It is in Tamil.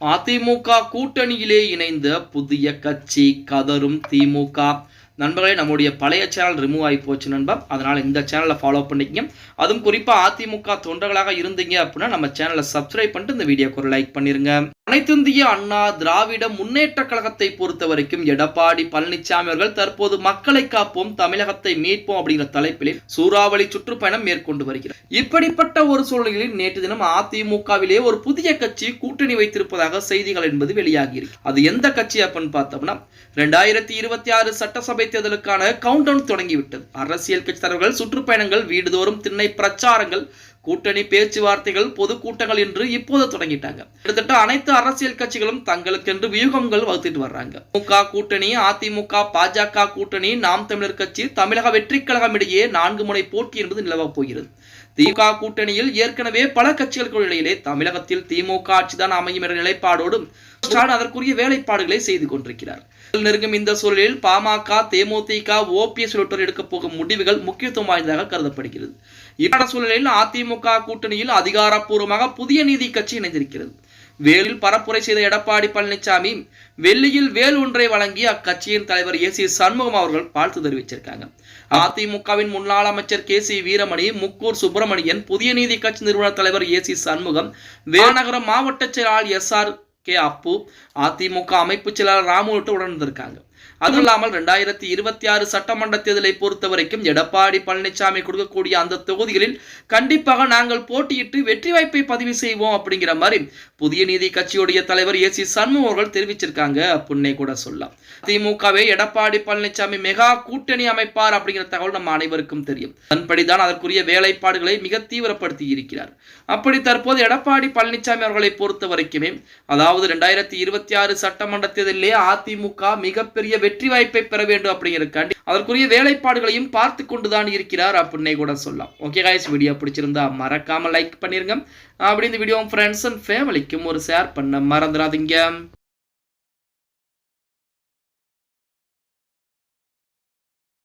அதிமுக கூட்டணியிலே இணைந்த புதிய கட்சி கதரும் திமுக. நண்பர்களே நம்முடைய பழைய சேனல் ரிமூவ் ஆகி போச்சு நண்பா அதனால் இந்த சேனலை ஃபாலோ பண்ணிக்கங்க. அதுவும் குறிப்பாக அதிமுக தொண்டர்களாக இருந்தீங்க அப்படின்னா நம்ம சேனலை சப்ஸ்கிரைப் பண்ணிட்டு இந்த வீடியோக்கு ஒரு லைக் பண்ணிருங்க. அனைத்திந்திய அண்ணா திராவிட முன்னேற்ற கழகத்தை பொறுத்த வரைக்கும் எடப்பாடி பழனிசாமி அவர்கள் தற்போது மக்களை காப்போம் தமிழகத்தை மீட்போம் அப்படிங்கிற தலைப்பில் சூறாவளி சுற்றுப்பயணம் மேற்கொண்டு வருகிறார். இப்படிப்பட்ட ஒரு சூழ்நிலையில் நேற்று தினம் அதிமுகவிலே ஒரு புதிய கட்சி கூட்டணி வைத்திருப்பதாக செய்திகள் என்பது வெளியாகி அது எந்த கட்சி அப்படின்னு பார்த்தோம்னா ரெண்டாயிரத்தி இருபத்தி ஆறு சட்டசபை தேர்தலுக்கான கவுண்டவுன் தொடங்கிவிட்டது. அரசியல் கட்சி தலைவர்கள் சுற்றுப்பயணங்கள் வீடுதோறும் திண்ணை பிரச்சாரங்கள் கூட்டணி பேச்சுவார்த்தைகள் பொதுக்கூட்டங்கள் என்று இப்போது தொடங்கிட்டாங்க. கிட்டத்தட்ட அனைத்து அரசியல் கட்சிகளும் தங்களுக்கென்று வியூகங்கள் வகுத்துட்டு வர்றாங்க. திமுக கூட்டணி அதிமுக பாஜக கூட்டணி நாம் தமிழர் கட்சி தமிழக வெற்றி கழகம் இடையே நான்கு முனை போட்டி என்பது நிலவப் போகிறது. திமுக கூட்டணியில் ஏற்கனவே பல கட்சிகளுக்கு இடையிலே தமிழகத்தில் திமுக ஆட்சிதான் அமையும் என்ற நிலைப்பாடோடும் ஸ்டாலின் அதற்குரிய வேலைப்பாடுகளை செய்து கொண்டிருக்கிறார். நெருங்கும் இந்த சூழலில் பாமக தேமுதிக ஓபிஎஸ் உள்ளிட்டோர் எடுக்கப் போகும் முடிவுகள் முக்கியத்துவம் வாய்ந்ததாக கருதப்படுகிறது. இப்பாட சூழலில் அதிமுக அதிமுக கூட்டணியில் அதிகாரப்பூர்வமாக புதிய நீதி கட்சி இணைந்திருக்கிறது. வேலில் பரப்புரை செய்த எடப்பாடி பழனிசாமி வெள்ளியில் வேல் ஒன்றை வழங்கி அக்கட்சியின் தலைவர் ஏ சி சண்முகம் அவர்கள் வாழ்த்து தெரிவிச்சிருக்காங்க. அதிமுகவின் முன்னாள் அமைச்சர் கே சி வீரமணி முக்கூர் சுப்பிரமணியன் புதிய நீதி கட்சி நிறுவன தலைவர் ஏ சி சண்முகம் வேநகரம் மாவட்ட செயலாளர் S R K Appu AIADMK அமைப்பு செயலாளர் ராமு உள்ளிட்ட உடன் இருந்திருக்காங்க அதுவும் இல்லாமல் ரெண்டாயிரத்தி இருபத்தி ஆறு சட்டமன்ற தேர்தலை பொறுத்த வரைக்கும் எடப்பாடி பழனிசாமி கொடுக்கக்கூடிய அந்த தொகுதிகளில் கண்டிப்பாக நாங்கள் போட்டியிட்டு வெற்றி வாய்ப்பை பதிவு செய்வோம் அப்படிங்கிற மாதிரி புதிய நீதி கட்சியுடைய தலைவர் ஏ சி சண்முகம் அவர்கள் தெரிவிச்சிருக்காங்க அப்படின்னே கூட சொல்லலாம். திமுகவே எடப்பாடி பழனிசாமி மெகா கூட்டணி அமைப்பார் அப்படிங்கிற தகவல் நம்ம அனைவருக்கும் தெரியும். அதன்படிதான் அதற்குரிய வேலைப்பாடுகளை மிக தீவிரப்படுத்தி இருக்கிறார். அப்படி தற்போது எடப்பாடி பழனிசாமி அவர்களை பொறுத்த வரைக்குமே அதாவது ரெண்டாயிரத்தி இருபத்தி ஆறு சட்டமன்ற தேர்தலிலே அதிமுக மிகப்பெரிய வெற்றி வாய்ப்பை பெற வேண்டும் அப்படிங்கிறக்காண்டி அதற்குரிய வேலைப்பாடுகளையும் பார்த்து கொண்டுதான் இருக்கிறார் அப்படின்னே கூட சொல்லலாம். ஓகே காய்ஸ் வீடியோ பிடிச்சிருந்தா மறக்காம லைக் பண்ணிருங்க. அப்படி இந்த வீடியோ ஃப்ரெண்ட்ஸ் அண்ட் ஃபேமிலிக்கும் ஒரு ஷேர் பண்ண மறந்துடாதீங்க.